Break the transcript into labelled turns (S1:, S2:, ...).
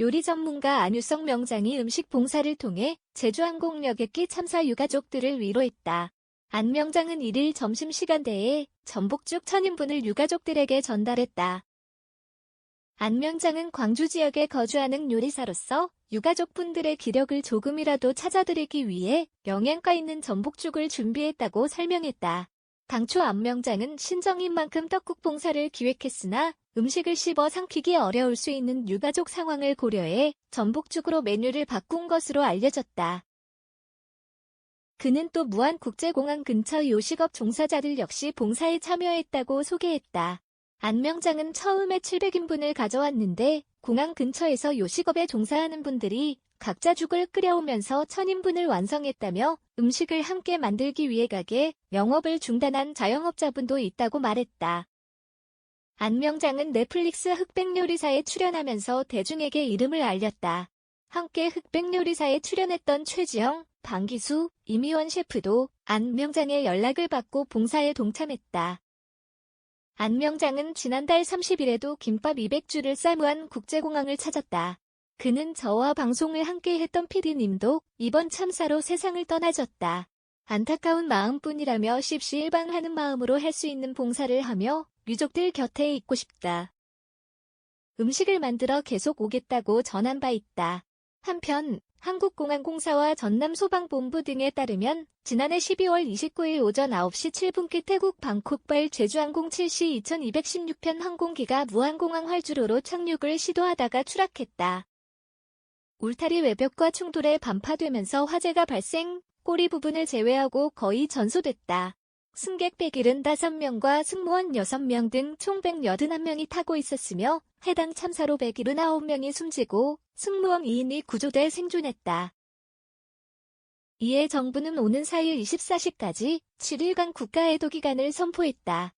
S1: 요리 전문가 안유성 명장이 음식 봉사를 통해 제주항공여객기 참사 유가족들을 위로했다. 안 명장은 1일 점심시간대에 전복죽 1000인분을 유가족들에게 전달했다. 안 명장은 광주 지역에 거주하는 요리사로서 유가족분들의 기력을 조금이라도 찾아드리기 위해 영양가 있는 전복죽을 준비했다고 설명했다. 당초 안 명장은 신정인 만큼 떡국 봉사를 기획했으나 음식을 씹어 삼키기 어려울 수 있는 유가족 상황을 고려해 전복죽으로 메뉴를 바꾼 것으로 알려졌다. 그는 또 무안국제공항 근처 요식업 종사자들 역시 봉사에 참여했다고 소개했다. 안 명장은 처음에 700인분을 가져왔는데 공항 근처에서 요식업에 종사하는 분들이 각자 죽을 끓여오면서 1000인분을 완성했다며 음식을 함께 만들기 위해 가게 영업을 중단한 자영업자분도 있다고 말했다. 안 명장은 넷플릭스 흑백요리사에 출연하면서 대중에게 이름을 알렸다. 함께 흑백요리사에 출연했던 최지영, 방기수, 이미원 셰프도 안 명장의 연락을 받고 봉사에 동참했다. 안 명장은 지난달 30일에도 김밥 200주를 싸무한 국제공항을 찾았다. 그는 저와 방송을 함께 했던 PD님도 이번 참사로 세상을 떠나졌다. 안타까운 마음뿐이라며 십시일반하는 마음으로 할 수 있는 봉사를 하며 유족들 곁에 있고 싶다. 음식을 만들어 계속 오겠다고 전한 바 있다. 한편 한국공항공사와 전남소방본부 등에 따르면 지난해 12월 29일 오전 9시 7분께 태국 방콕발 제주항공 7시 2216편 항공기가 무안공항 활주로로 착륙을 시도하다가 추락했다. 울타리 외벽과 충돌에 반파되면서 화재가 발생, 꼬리 부분을 제외하고 거의 전소됐다. 승객 175명과 승무원 6명 등 총 181명이 타고 있었으며 해당 참사로 179명이 숨지고 승무원 2인이 구조돼 생존했다. 이에 정부는 오는 4일 24시까지 7일간 국가해도 기간을 선포했다.